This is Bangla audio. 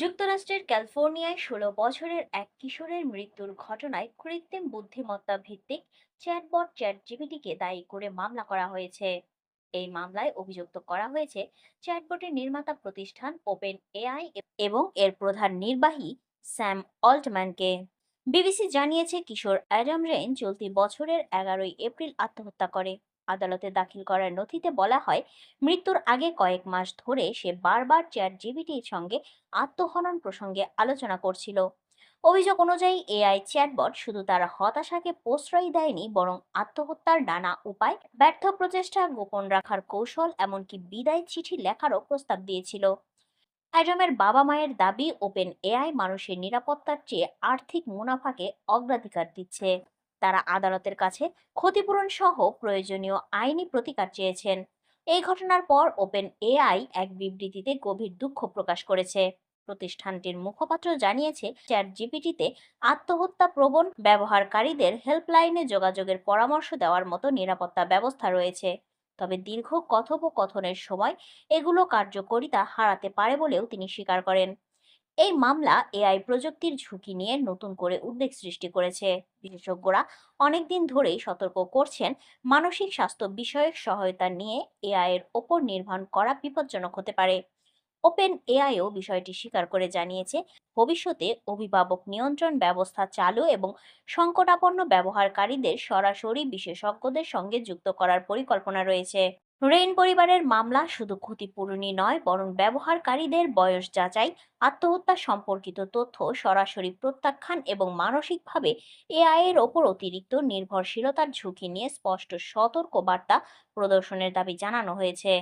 যুক্তরাষ্ট্রের ক্যালিফোর্নিয়ায় ষোলো বছরের এক কিশোরের মৃত্যুর ঘটনায় কৃত্রিম বুদ্ধিমত্তা ভিত্তিক চ্যাটবট চ্যাট জিপিটিকে দায়ী করে মামলা করা হয়েছে। এই মামলায় অভিযুক্ত করা হয়েছে চ্যাটবটের নির্মাতা প্রতিষ্ঠান ওপেন এআই এবং এর প্রধান নির্বাহী স্যাম অল্টম্যানকে। বিবিসি জানিয়েছে কিশোর অ্যাডাম রেন চলতি বছরের এগারোই এপ্রিল আত্মহত্যা করে। আদালতে দাখিল করার নথিতে বলা হয়, মৃত্যুর আগে কয়েক মাস ধরে সে বারবার চ্যাট জিপিটির সঙ্গে আত্মহনন প্রসঙ্গে আলোচনা করছিল। অভিযোগ অনুযায়ী, এআই চ্যাটবট শুধু তার হতাশাকে প্রশ্রয় দেয়নি, বরং আত্মহত্যার নানা উপায়, ব্যর্থ প্রচেষ্টা গোপন রাখার কৌশল, এমনকি বিদায় চিঠি লেখারও প্রস্তাব দিয়েছিল। অ্যাডামের বাবা মায়ের দাবি ওপেন এআই মানুষের নিরাপত্তার চেয়ে আর্থিক মুনাফাকে অগ্রাধিকার দিচ্ছে। তারা আদালতের কাছে ক্ষতিপূরণ সহ প্রয়োজনীয় আইনি প্রতিকার চেয়েছেন। এই ঘটনার পর ওপেন এআই এক বিবৃতিতে গভীর দুঃখ প্রকাশ করেছে। প্রতিষ্ঠানটির মুখপাত্র জানিয়েছে চ্যাট জিপিটিতে আত্মহত্যা প্রবণ ব্যবহারকারীদের হেল্পলাইনে যোগাযোগের পরামর্শ দেওয়ার মতো নিরাপত্তা ব্যবস্থা রয়েছে। তবে দীর্ঘ কথোপকথনের সময় এগুলো কার্যকরিতা হারাতে পারে বলেও তিনি স্বীকার করেন। এই মামলা এআই প্রযুক্তির ঝুঁকি নিয়ে নতুন করে উদ্বেগ সৃষ্টি করেছে। বিশেষজ্ঞরা অনেকদিন ধরেই সতর্ক করছেন, মানসিক স্বাস্থ্য বিষয়ক সহায়তা নিয়ে এআই এর ওপর নির্ভর করা বিপজ্জনক হতে পারে। ওপেন এআইও বিষয়টি স্বীকার করে জানিয়েছে, ভবিষ্যতে অভিভাবক নিয়ন্ত্রণ ব্যবস্থা চালু এবং সংকটাপন্ন ব্যবহারকারীদের সরাসরি বিশেষজ্ঞদের সঙ্গে যুক্ত করার পরিকল্পনা রয়েছে। রেইন পরিবারের মামলা শুধু ক্ষতিপূরণই নয়, বরং ব্যবহারকারীদের বয়স যাচাই, আত্মহত্যা সম্পর্কিত তথ্য সরাসরি প্রত্যাখ্যান এবং মানসিকভাবে এআই এর ওপর অতিরিক্ত নির্ভরশীলতার ঝুঁকি নিয়ে স্পষ্ট সতর্ক বার্তা প্রদর্শনের দাবি জানানো হয়েছে।